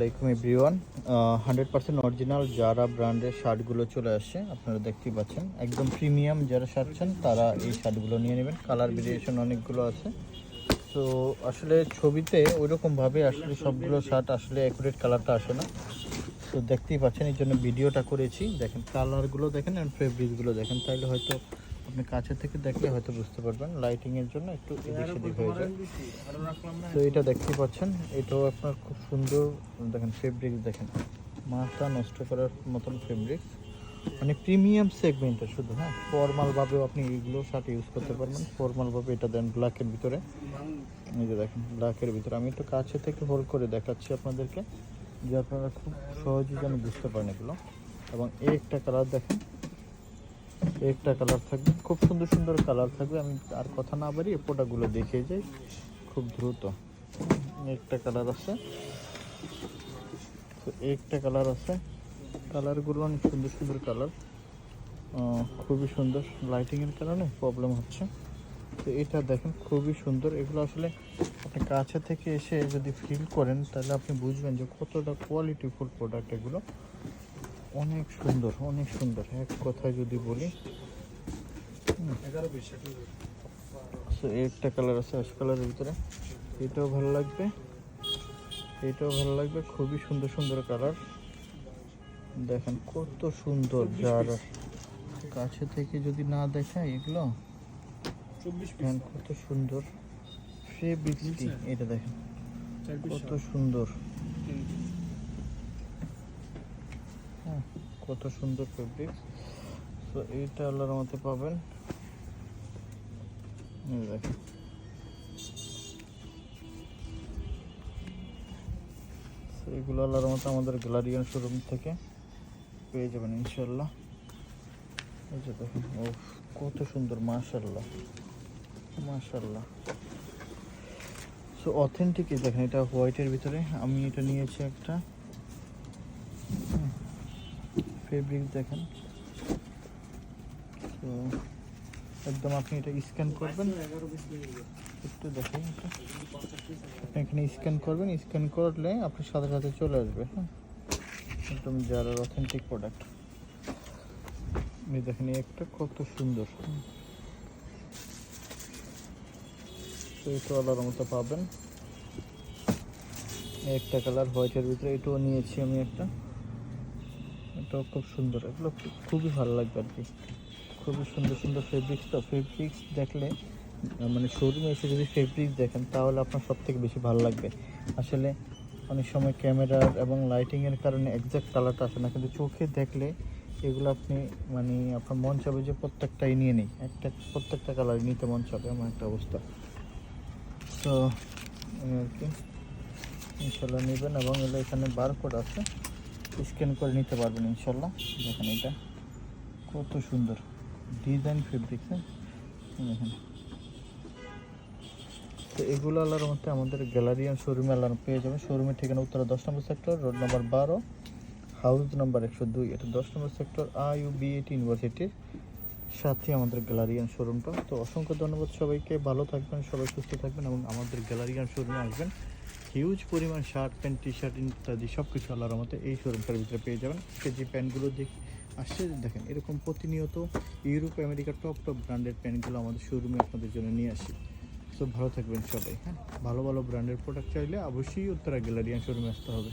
আসসালামাইকুম everyone. Hundred percent original যারা ব্র্যান্ডের শার্টগুলো চলে আসছে আপনারা দেখতেই পাচ্ছেন, একদম প্রিমিয়াম যারা চান, তারা এই শার্টগুলো নিয়ে নেবেন। কালার ভেরিয়েশন অনেকগুলো আছে। তো আসলে ছবিতে ওইরকমভাবে আসলে সবগুলো শার্ট আসলে অ্যাকুরেট কালারটা আসে না। তো দেখতেই পাচ্ছেন, এই জন্য ভিডিওটা করেছি। দেখেন কালারগুলো দেখেন অ্যান্ড ফেব্রিকগুলো দেখেন। তাইলে হয়তো আপনি কাছে থেকে দেখলে হয়তো বুঝতে পারবেন লাইটিংয়ের জন্য একটু এদিক সেদিক হয়ে যায়। তো এটা দেখতে পাচ্ছেন এটাও আপনার খুব সুন্দর দেখেন ফেব্রিক দেখেন। মাথা নষ্ট করার মতন ফেব্রিক মানে প্রিমিয়াম সেগমেন্টের শুধু হ্যাঁ? ফর্মালভাবেও আপনি এইগুলো শার্ট ইউজ করতে পারবেন। ফর্মালভাবে এটা দেন ব্ল্যাকের ভিতরে। এই যে দেখেন ব্ল্যাকের ভিতরে। আমি একটু কাছে থেকে হোল্ড করে দেখাচ্ছি আপনাদেরকে যে আপনারা খুব সহজেই যেন বুঝতে পারেন এগুলো। এবং এই একটা কালার দেখেন একটা কালার থাকবে। খুব সুন্দর সুন্দর কালার থাকবে। আমি আর কথা না বাড়ি এই প্রোডাক্টগুলো দেখে যাই। খুব দ্রুত। একটা কালার আছে। তো একটা কালার আছে। কালারগুলো অনেক সুন্দর সুন্দর কালার খুবই সুন্দর। লাইটিংয়ের কারণে প্রবলেম হচ্ছে। তো এটা দেখেন, খুবই সুন্দর। এগুলো আসলে আপনি কাছে থেকে এসে যদি ফিল করেন, তাহলে আপনি বুঝবেন যে কতটা কোয়ালিটিফুল প্রোডাক্ট এগুলো। অনেক সুন্দর অনেক সুন্দর। এক কথায় যদি বলি একটা কালার আছে অ্যাশ কালারের ভিতরে। এটাও ভালো লাগবে। এটাও ভালো লাগবে। খুবই সুন্দর সুন্দর কালার দেখেন কত সুন্দর যার কাছে থেকে যদি না দেখায় এগুলো কত সুন্দর। ফেব্রিক্সটি এটা দেখেন। কত সুন্দর হ্যাঁ কত সুন্দর ফেব্রিক তো এইটা আল্লাহর মতে পাবেন। দেখেন। এগুলো আল্লাহর মতো আমাদের গ্যালারিয়ান শোরুম থেকে পেয়ে যাবেন ইনশাল্লাহ দেখেন ও কত সুন্দর মাশাল্লাহ মাশাল্লাহ সো অথেন্টিক দেখেন, এটা হোয়াইটের ভিতরে। আমি এটা নিয়েছি একটা। ফেব্রিক দেখেন। তো একদম আপনি এটা স্ক্যান করবেন। একটু দেখেন আপনি এখানে স্ক্যান করবেন। স্ক্যান করলে আপনার সাথে সাথে চলে আসবে হ্যাঁ? একদম যারা অথেন্টিক প্রোডাক্ট দেখেন একটা কত সুন্দর হুম। তো মতো পাবেন। একটা কালার হোয়াইটের ভিতরে এটাও নিয়েছি আমি একটা। এটাও খুব সুন্দর। এগুলো খুবই ভালো লাগবে আর কি। খুবই সুন্দর সুন্দর ফেব্রিক্স তো ফেব্রিক্স দেখলে মানে শোরুমে এসে যদি ফেব্রিক্স দেখেন, তাহলে আপনার সব থেকে বেশি ভালো লাগবে। আসলে অনেক সময় ক্যামেরার এবং লাইটিংয়ের কারণে একজ্যাক্ট কালারটা আসে না, কিন্তু চোখে দেখলে এগুলো আপনি মানে আপনার মন চাবে যে প্রত্যেকটাই নিয়ে নিই। একটা, প্রত্যেকটা কালার নিতে মন চাবে, এমন একটা অবস্থা। তো আর কি? ইনশাল্লাহ নেবেন এবং এগুলো এখানে বারকোড আছে। স্ক্যান করে নিতে পারবেন ইনশাল্লাহ দেখেন এটা কত সুন্দর। ডিজাইন ফেব্রিক দেখেন। তো এগুলো আলার মধ্যে আমাদের গ্যালারিয়ান শোরুমে আল্লাহ পেয়ে যাবেন। শোরুমের ঠিকানা উত্তরা দশ নম্বর সেক্টর রোড নম্বর বারো হাউস নাম্বার একশো দুই। এটা দশ নম্বর সেক্টর আই ইউ বি এটি ইউনিভার্সিটির সাথে আমাদের গ্যালারিয়ান শোরুমটা তো অসংখ্য ধন্যবাদ সবাইকে। ভালো থাকবেন, সবাই সুস্থ থাকবেন এবং আমাদের গ্যালারিয়ান শোরুমে আসবেন। হিউজ পরিমাণ শার্ট প্যান্ট টি শার্ট ইত্যাদি সব কিছু আল্লাহর মতো এই শোরুমটার ভিতরে পেয়ে যাবেন। যে প্যান্টগুলো দেখ, আসছে, দেখেন, এরকম প্রতিনিয়ত ইউরোপ আমেরিকার টপ টপ ব্র্যান্ডের প্যান্টগুলো আমাদের শোরুমে আপনাদের জন্য নিয়ে আসি। তো ভালো থাকবেন সবাই হ্যাঁ? ভালো ভালো ব্র্যান্ডের প্রোডাক্ট চাইলে অবশ্যই উত্তরা গ্যালারিয়ান শোরুমে আসতে হবে।